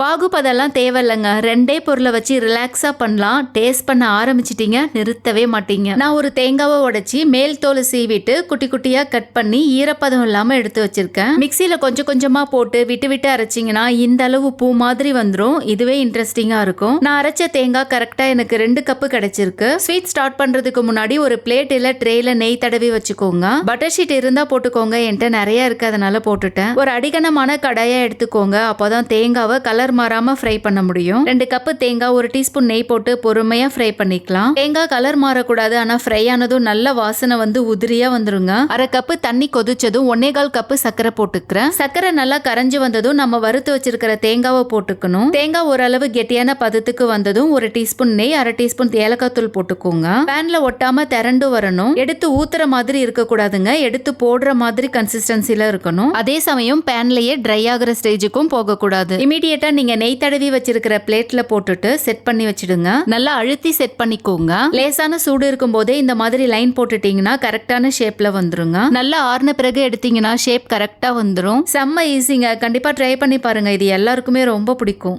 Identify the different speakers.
Speaker 1: பாகுபதெல்லாம் தேவையில்லைங்க. ரெண்டே பொருளை வச்சு ரிலாக்ஸாக பண்ணலாம். டேஸ்ட் பண்ண ஆரம்பிச்சிட்டிங்க. நிறுத்தவே மாட்டீங்க. நான் ஒரு தேங்காவை உடைச்சி மேல் தோலை சீவிட்டு குட்டி குட்டியாக கட் பண்ணி ஈரப்பதம் இல்லாமல் எடுத்து வச்சிருக்கேன். மிக்சியில் கொஞ்சம் கொஞ்சமாக போட்டு விட்டு விட்டு அரைச்சிங்கன்னா இந்த அளவு பூ மாதிரி வந்துடும் இதுவே இன்ட்ரெஸ்டிங்காக இருக்கும். நான் அரைச்ச தேங்காய் கரெக்டாக எனக்கு ரெண்டு கப்பு கிடைச்சிருக்கு. ஸ்வீட் ஸ்டார்ட் பண்ணுறதுக்கு முன்னாடி ஒரு பிளேட் இல்லை ட்ரேயில் நெய் தடவி வச்சுக்கோங்க. பட்டர் ஷீட் இருந்தால் போட்டுக்கோங்க. என்கிட்ட நிறைய இருக்கு. அதனால போட்டுட்டேன். ஒரு அடிகனமான கடையாக எடுத்துக்கோங்க. அப்போதான் தேங்காவை கலர் மாறாம ஃப்ரை பண்ண முடியும். ரெண்டு கப்பு தேங்காய் ஒரு டீஸ்பூன் நெய் போட்டு பொறுமையா ஃப்ரை பண்ணிக்கலாம். தேங்காய் கலர் மாறக்கூடாது ஆனா ஃப்ரை ஆனதும் நல்ல வாசனை வந்து உதிரியா வந்துருங்க. அரை கப்பு தண்ணி கொதிச்சதும் ஒன்னே கால் கப்பு சர்க்கரை போட்டுக்கிறேன். சர்க்கரை நல்லா கரைஞ்சு வந்ததும் நம்ம வறுத்து வச்சிருக்கிற தேங்காவை போட்டுக்கணும். தேங்காய் ஓரளவு கெட்டியான பதத்துக்கு வந்ததும் ஒரு டீஸ்பூன் நெய் அரை டீஸ்பூன் ஏலக்காய் தூள் போட்டுக்கோங்க. பேன்ல ஒட்டாம திரண்டு வரணும். எடுத்து ஊத்துற மாதிரி இருக்க கூடாதுங்க எடுத்து போடுற மாதிரி கன்சிஸ்டன்சில இருக்கணும். அதே சமயம் பேன்லயே ட்ரை ஆகுற ஸ்டேஜுக்கும் போக கூடாது இமீடியட்டா நீங்க நெய் தடவி வச்சிருக்கிற பிளேட்ல போட்டுட்டு செட் பண்ணி வச்சிடுங்க. நல்லா அழுத்தி செட் பண்ணிக்கோங்க. லேசான சூடு இருக்கும் போதே இந்த மாதிரி லைன் போட்டுட்டீங்கன்னா கரெக்டான ஷேப்ல வந்துருங்க. நல்லா ஆறுன பிறகு எடுத்தீங்கன்னா ஷேப் கரெக்டா வந்துடும் செம்ம ஈஸிங்க கண்டிப்பா ட்ரை பண்ணி பாருங்க. இது எல்லாருக்குமே ரொம்ப பிடிக்கும்.